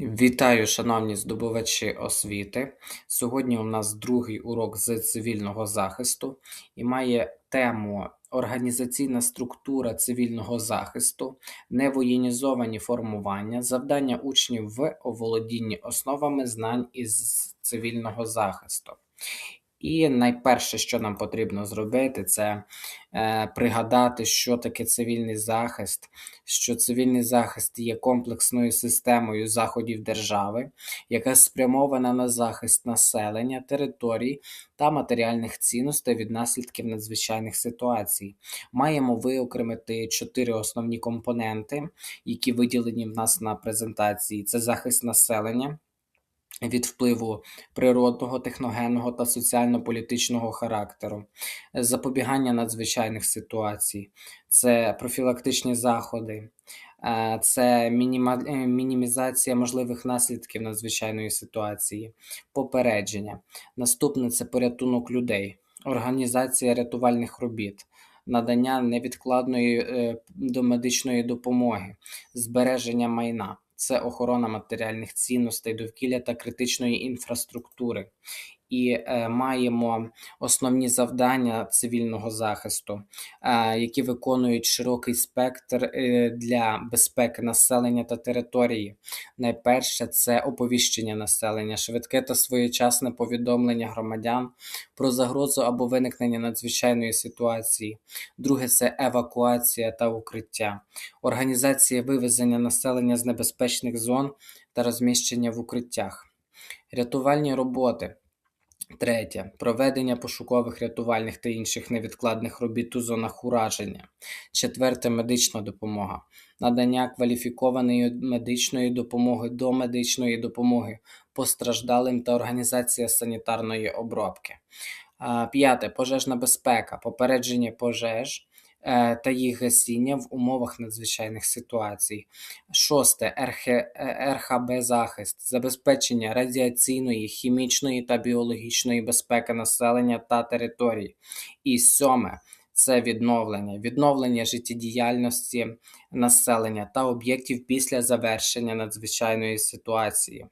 Вітаю, шановні здобувачі освіти. Сьогодні у нас другий урок з цивільного захисту і має тему організаційна структура цивільного захисту, невоєнізовані формування, завдання учнів в оволодінні основами знань із цивільного захисту. І найперше, що нам потрібно зробити, це е, пригадати, що таке цивільний захист, що цивільний захист є комплексною системою заходів держави, яка спрямована на захист населення, територій та матеріальних цінностей від наслідків надзвичайних ситуацій. Маємо виокремити чотири основні компоненти, які виділені в нас на презентації: це захист населення від впливу природного, техногенного та соціально-політичного характеру, запобігання надзвичайних ситуацій, це профілактичні заходи, е, це. Е, мінімізація можливих наслідків надзвичайної ситуації, попередження. Наступне це порятунок людей, організація рятувальних робіт. Надання невідкладної е, домедичної допомоги, збереження майна це охорона матеріальних цінностей, довкілля та критичної інфраструктури і е, маємо основні завдання цивільного захисту, е, які виконують широкий спектр е, для безпеки населення та території. Найперше це оповіщення населення, швидке та своєчасне повідомлення громадян про загрозу або виникнення надзвичайної ситуації. Друге це евакуація та укриття, організація вивезення населення з небезпечних зон та розміщення в укриттях. Рятувальні роботи Третє. Проведення пошукових рятувальних та інших невідкладних робіт у зонах ураження. Четверте. Медична допомога. Надання кваліфікованої медичної допомоги до медичної допомоги постраждалим та організація санітарної обробки. П'яте. Пожежна безпека. Попередження пожеж. Е, та їх гасіння в умовах надзвичайних ситуацій. Шосте е, РХБ захист, забезпечення радіаційної, хімічної та біологічної безпеки населення та територій. І сьоме. Це відновлення, відновлення життєдіяльності населення та об'єктів після завершення надзвичайної ситуації.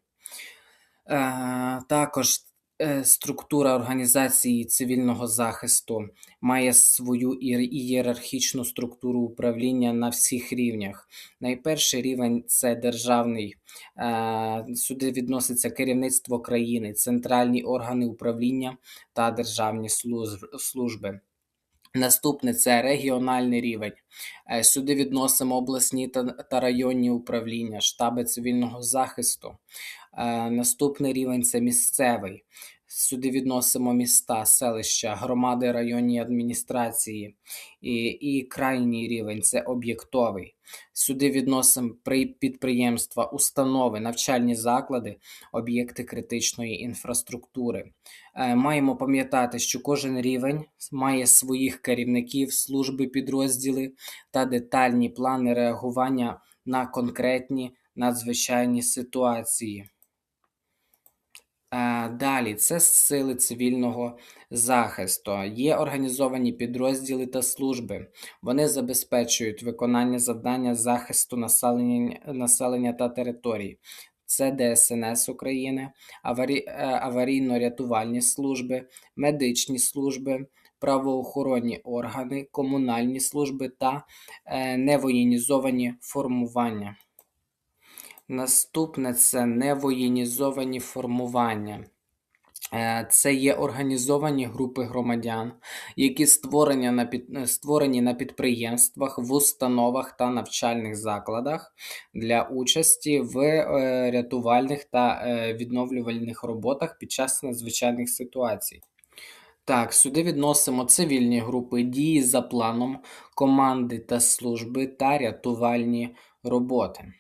Е, також структура організації цивільного захисту має свою ієрархічну структуру управління на всіх рівнях. Найперший рівень це державний, е, сюди відноситься керівництво країни, центральні органи управління та державні служби. Наступне це регіональний рівень. Е, сюди відносимо обласні та районні управління, штаби цивільного захисту. Наступний рівень це місцевий. Сюди відносимо міста, селища, громади, районні адміністрації і і крайній рівень це об'єктовий. Сюди відносимо підприємства, установи, навчальні заклади, об'єкти критичної інфраструктури. Е, маємо пам'ятати, що кожен рівень має своїх керівників, служби, підрозділи та детальні плани реагування на конкретні надзвичайні ситуації. Е, далі це сили цивільного захисту. Є організовані підрозділи та служби. Вони забезпечують виконання завдання захисту населення населення та територій. Це ДСНС України, аварі... Е, аварійно-рятувальні служби, медичні служби, правоохоронні органи, комунальні служби та е, невоєнізовані формування. Наступне це невоєнізовані формування. Е, це є організовані групи громадян, які створені на під... створені на підприємствах, в установах та навчальних закладах для участі в е, рятувальних та е, відновлювальних роботах під час надзвичайних ситуацій. Так, сюди відносимо цивільні групи, дії за планом, команди та служби та рятувальні роботи.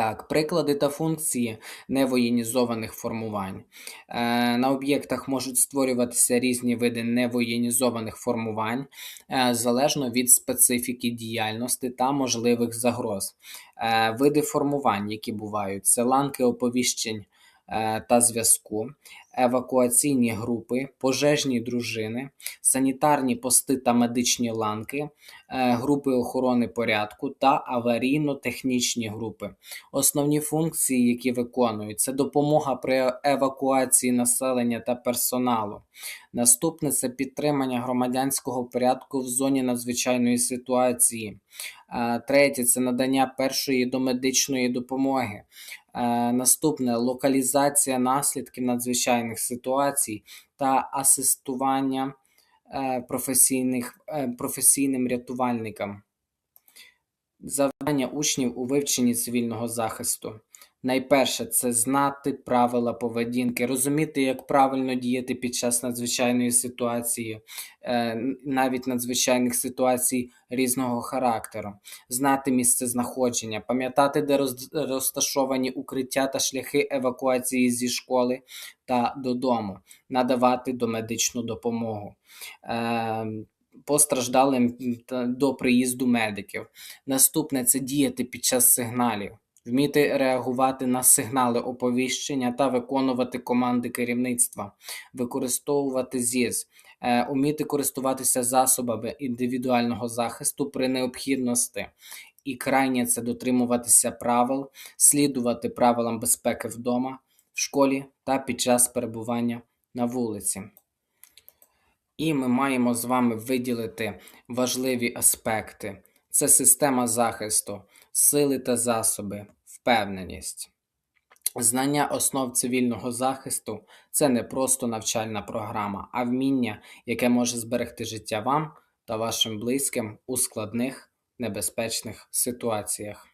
Так, приклади та функції невоєнізованих формувань. Е, на об'єктах можуть створюватися різні види невоєнізованих формувань е, залежно від специфіки діяльності та можливих загроз. Е, види формувань, які бувають, це ланки оповіщень та зв'язку, евакуаційні групи, пожежні дружини, санітарні пости та медичні ланки, е, групи охорони порядку та аварійно-технічні групи. Основні функції, які виконують, це допомога при евакуації населення та персоналу. Наступне це підтримання громадянського порядку в зоні надзвичайної ситуації. Е, Третє це надання першої домедичної допомоги. Е, Наступне локалізація наслідків надзвичайних ситуацій та асистування е, професійних, е, професійним рятувальникам. Завдання учнів у вивченні цивільного захисту. Найперше це знати правила поведінки, розуміти, як правильно діяти під час надзвичайної ситуації, е, навіть надзвичайних ситуацій різного характеру, знати місце знаходження, пам'ятати, де розташовані укриття та шляхи евакуації зі школи та додому, надавати домедичну допомогу. е, Постраждалим до приїзду медиків. Наступне це діяти під час сигналів, вміти реагувати на сигнали оповіщення та виконувати команди керівництва, використовувати ЗІЗ, е, уміти користуватися засобами індивідуального захисту при необхідності. І крайнє це дотримуватися правил, слідувати правилам безпеки вдома, в школі та під час перебування на вулиці. І ми маємо з вами виділити важливі аспекти: це система захисту, сили та засоби, впевненість. Знання основ цивільного захисту це не просто навчальна програма, а вміння, яке може зберегти життя вам та вашим близьким у складних небезпечних ситуаціях.